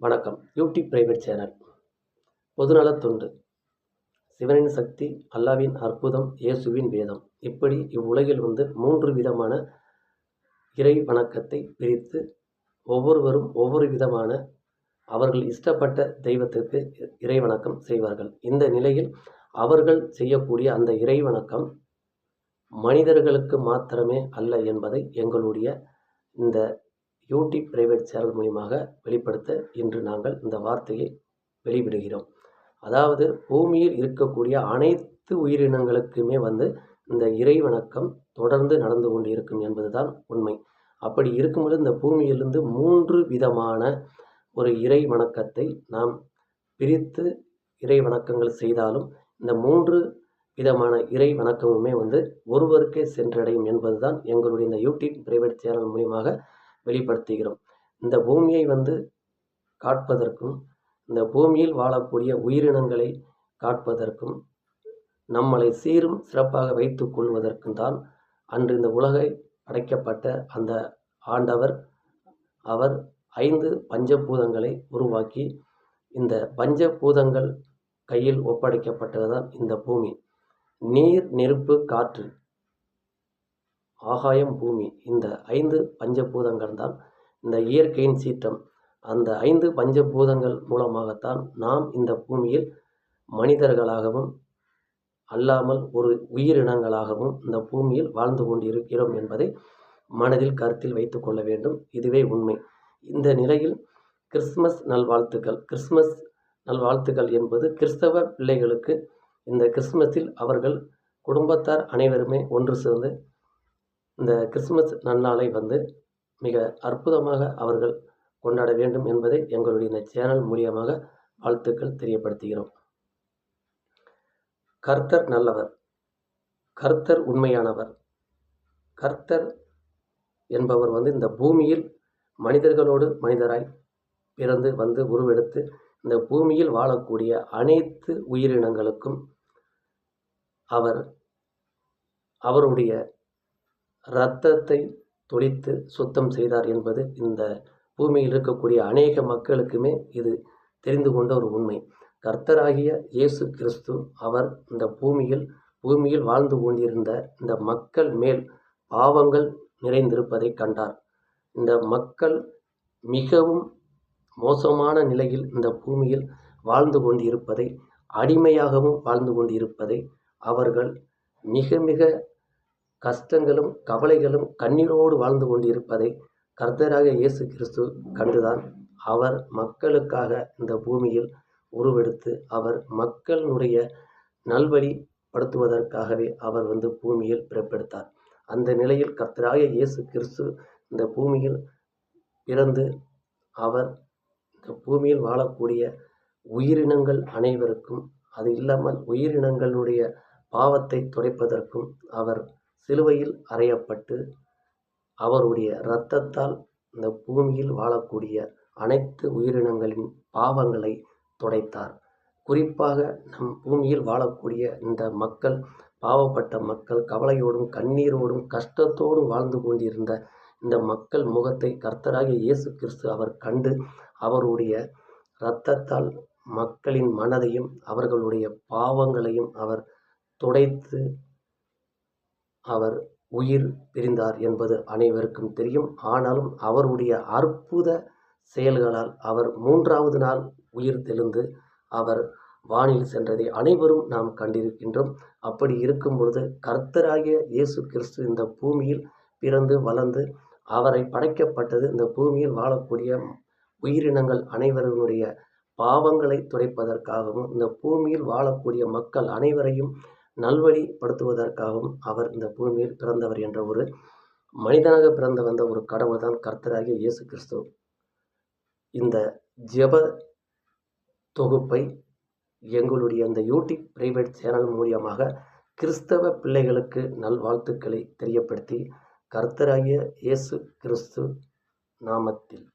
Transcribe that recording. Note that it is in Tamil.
வணக்கம். யூடியூப் பிரைவேட் சேனல் பொதுநலத் தொண்டு. சிவனின் சக்தி அல்லாவின் அற்புதம் இயேசுவின் வேதம். இப்படி இவ்வுலகில் வந்து மூன்று விதமான இறை வணக்கத்தை பிரித்து ஒவ்வொருவரும் ஒவ்வொரு விதமான அவர்கள் இஷ்டப்பட்ட தெய்வத்திற்கு இறை வணக்கம் செய்வார்கள். இந்த நிலையில் அவர்கள் செய்யக்கூடிய அந்த இறை வணக்கம் மனிதர்களுக்கு மாத்திரமே அல்ல என்பதை எங்களுடைய இந்த யூடியூப் பிரைவேட் சேனல் மூலியமாக வெளிப்படுத்த இன்று நாங்கள் இந்த வார்த்தையை வெளிவிடுகிறோம். அதாவது பூமியில் இருக்கக்கூடிய அனைத்து உயிரினங்களுக்குமே வந்து இந்த இறை வணக்கம் தொடர்ந்து நடந்து கொண்டு இருக்கும் என்பதுதான் உண்மை. அப்படி இருக்கும்போது இந்த பூமியிலிருந்து மூன்று விதமான ஒரு இறை வணக்கத்தை நாம் பிரித்து இறை வணக்கங்கள் செய்தாலும் இந்த மூன்று விதமான இறை வணக்கமுமே வந்து ஒருவருக்கே சென்றடையும் என்பதுதான் எங்களுடைய இந்த யூடியூப் பிரைவேட் சேனல் மூலியமாக வெளிப்படுத்துகிறோம். இந்த பூமியை வந்து காட்பதற்கும் இந்த பூமியில் வாழக்கூடிய உயிரினங்களை காட்பதற்கும் நம்மளை சீரும் சிறப்பாக வைத்து கொள்வதற்கும் தான் அன்று இந்த உலகை படைக்கப்பட்ட அந்த ஆண்டவர் அவர் ஐந்து பஞ்சபூதங்களை உருவாக்கி இந்த பஞ்சபூதங்கள் கையில் ஒப்படைக்கப்பட்டதுதான் இந்த பூமி. நீர் நெருப்பு காற்று ஆகாயம் பூமி. இந்த ஐந்து பஞ்சபூதங்கள் தான் இந்த இயற்கையின் சீற்றம். அந்த ஐந்து பஞ்சபூதங்கள் மூலமாகத்தான் நாம் இந்த பூமியில் மனிதர்களாகவும் அல்லாமல் ஒரு உயிரினங்களாகவும் இந்த பூமியில் வாழ்ந்து கொண்டிருக்கிறோம் என்பதை மனதில் கருத்தில் வைத்து கொள்ள வேண்டும். இதுவே உண்மை. இந்த நிலையில் கிறிஸ்மஸ் நல்வாழ்த்துக்கள். கிறிஸ்மஸ் நல்வாழ்த்துக்கள் என்பது கிறிஸ்தவ பிள்ளைகளுக்கு இந்த கிறிஸ்மஸில் அவர்கள் குடும்பத்தார் அனைவருமே ஒன்று சேர்ந்து இந்த கிறிஸ்துமஸ் நன்னாளை வந்து மிக அற்புதமாக அவர்கள் கொண்டாட வேண்டும் என்பதை எங்களுடைய இந்த சேனல் மூலியமாக வாழ்த்துக்கள் தெரியப்படுத்துகிறோம். கர்த்தர் நல்லவர். கர்த்தர் உண்மையானவர். கர்த்தர் என்பவர் வந்து இந்த பூமியில் மனிதர்களோடு மனிதராய் பிறந்து வந்து உருவெடுத்து இந்த பூமியில் வாழக்கூடிய அனைத்து உயிரினங்களுக்கும் அவர் அவருடைய இரத்தத்தை தொளித்து சுத்தம் செய்தார் என்பது இந்த பூமியில் இருக்கக்கூடிய அநேக மக்களுக்குமே இது தெரிந்து கொண்ட ஒரு உண்மை. கர்த்தராகிய இயேசு கிறிஸ்து அவர் இந்த பூமியில் பூமியில் வாழ்ந்து கொண்டிருந்த இந்த மக்கள் மேல் பாவங்கள் நிறைந்திருப்பதை கண்டார். இந்த மக்கள் மிகவும் மோசமான நிலையில் இந்த பூமியில் வாழ்ந்து கொண்டிருப்பதை அடிமையாகவும் வாழ்ந்து கொண்டிருப்பதை அவர்கள் மிக மிக கஷ்டங்களும் கவலைகளும் கண்ணீரோடு வாழ்ந்து கொண்டிருப்பதை கர்த்தராக இயேசு கிறிஸ்து கண்டுதான். அவர் மக்களுக்காக இந்த பூமியில் உருவெடுத்து அவர் மக்களினுடைய நல்வழிப்படுத்துவதற்காகவே அவர் வந்து பூமியில் பிறப்பெடுத்தார். அந்த நிலையில் கர்த்தராக இயேசு கிறிஸ்து இந்த பூமியில் பிறந்து அவர் இந்த பூமியில் வாழக்கூடிய உயிரினங்கள் அனைவருக்கும் அது இல்லாமல் உயிரினங்களுடைய பாவத்தை துடைப்பதற்கும் அவர் சிலுவையில் அறையப்பட்டு அவருடைய இரத்தத்தால் இந்த பூமியில் வாழக்கூடிய அனைத்து உயிரினங்களின் பாவங்களை துடைத்தார். குறிப்பாக நம் பூமியில் வாழக்கூடிய இந்த மக்கள் பாவப்பட்ட மக்கள் கவலையோடும் கண்ணீரோடும் கஷ்டத்தோடும் வாழ்ந்து கொண்டிருந்த இந்த மக்கள் முகத்தை கர்த்தராகிய இயேசு கிறிஸ்து அவர் கண்டு அவருடைய இரத்தத்தால் மக்களின் மனதையும் அவர்களுடைய பாவங்களையும் அவர் துடைத்து அவர் உயிர் பிரிந்தார் என்பது அனைவருக்கும் தெரியும். ஆனாலும் அவருடைய அற்புத செயல்களால் அவர் மூன்றாவது நாள் உயிர் தெழுந்து அவர் வானில் சென்றதை அனைவரும் நாம் கண்டிருக்கின்றோம். அப்படி இருக்கும் பொழுது கர்த்தராகிய இயேசு கிறிஸ்து இந்த பூமியில் பிறந்து வளர்ந்து அவரை படைக்கப்பட்டது இந்த பூமியில் வாழக்கூடிய உயிரினங்கள் அனைவருடைய பாவங்களை துடைப்பதற்காகவும் இந்த பூமியில் வாழக்கூடிய மக்கள் அனைவரையும் நல்வழிப்படுத்துவதற்காகவும் அவர் இந்த பூமியில் பிறந்தவர் என்ற ஒரு மனிதனாக பிறந்து வந்த ஒரு கடவுள் தான் கர்த்தராகிய இயேசு கிறிஸ்து. இந்த ஜெப தொகுப்பை எங்களுடைய இந்த யூடியூப் பிரைவேட் சேனல் மூலியமாக கிறிஸ்தவ பிள்ளைகளுக்கு நல்வாழ்த்துக்களை தெரியப்படுத்தி கர்த்தராகிய இயேசு கிறிஸ்து நாமத்தில்.